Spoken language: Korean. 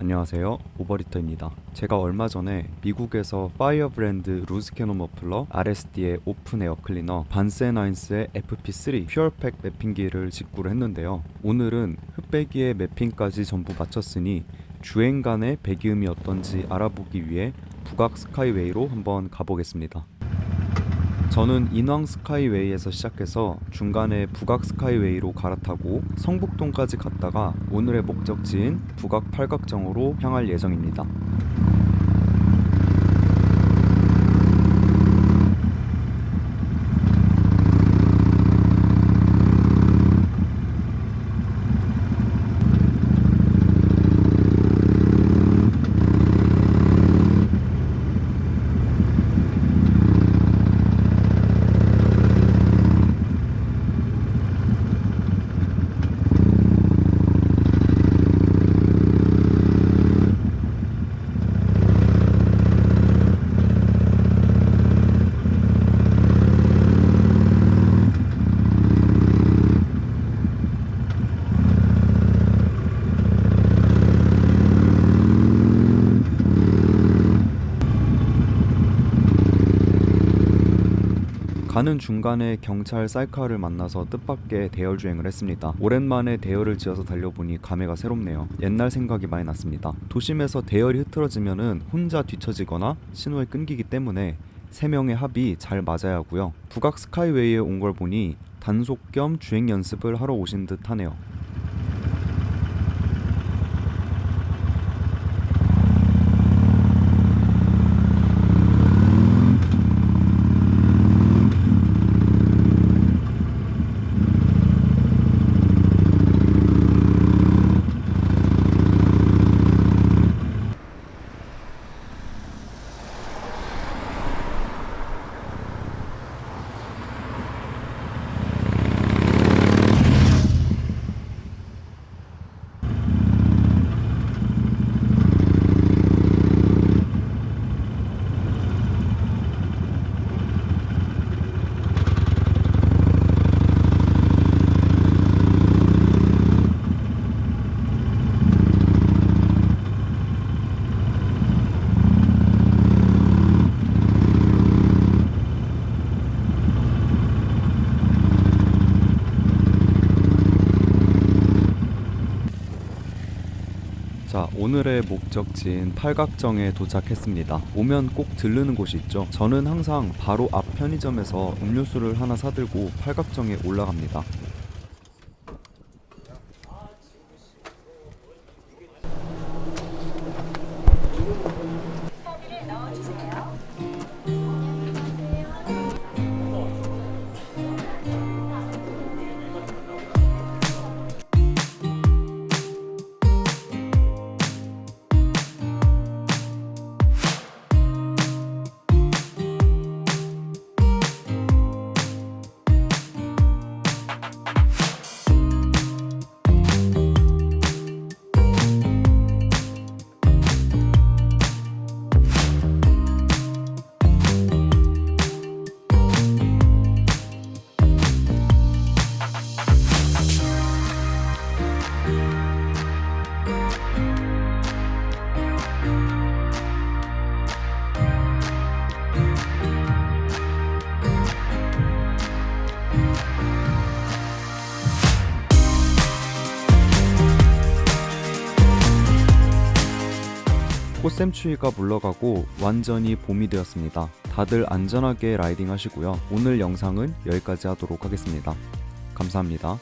안녕하세요. 오버리터입니다. 제가 얼마 전에 미국에서 파이어 브랜드 루즈캐논 머플러 RSD의 오픈 에어 클리너 반세나인스의 FP3 퓨어팩 매핑기를 직구를 했는데요. 오늘은 흑배기의 매핑까지 전부 마쳤으니 주행간의 배기음이 어떤지 알아보기 위해 북악 스카이웨이로 한번 가보겠습니다 저는 인왕 스카이웨이에서 시작해서 중간에 북악 스카이웨이로 갈아타고 성북동까지 갔다가 오늘의 목적지인 북악 팔각정으로 향할 예정입니다. 가는 중간에 경찰 쌀카를 만나서 뜻밖의 대열 주행을 했습니다. 오랜만에 대열을 지어서 달려보니 감회가 새롭네요. 옛날 생각이 많이 났습니다. 도심에서 대열이 흐트러지면은 혼자 뒤처지거나 신호에 끊기기 때문에 세 명의 합이 잘 맞아야 하고요. 북악 스카이웨이에 온 걸 보니 단속 겸 주행 연습을 하러 오신 듯 하네요. 자, 오늘의 목적지인 팔각정에 도착했습니다. 오면 꼭 들르는 곳이 있죠. 저는 항상 바로 앞 편의점에서 음료수를 하나 사들고 팔각정에 올라갑니다. 꽃샘추위가 물러가고 완전히 봄이 되었습니다. 다들 안전하게 라이딩 하시고요. 오늘 영상은 여기까지 하도록 하겠습니다. 감사합니다.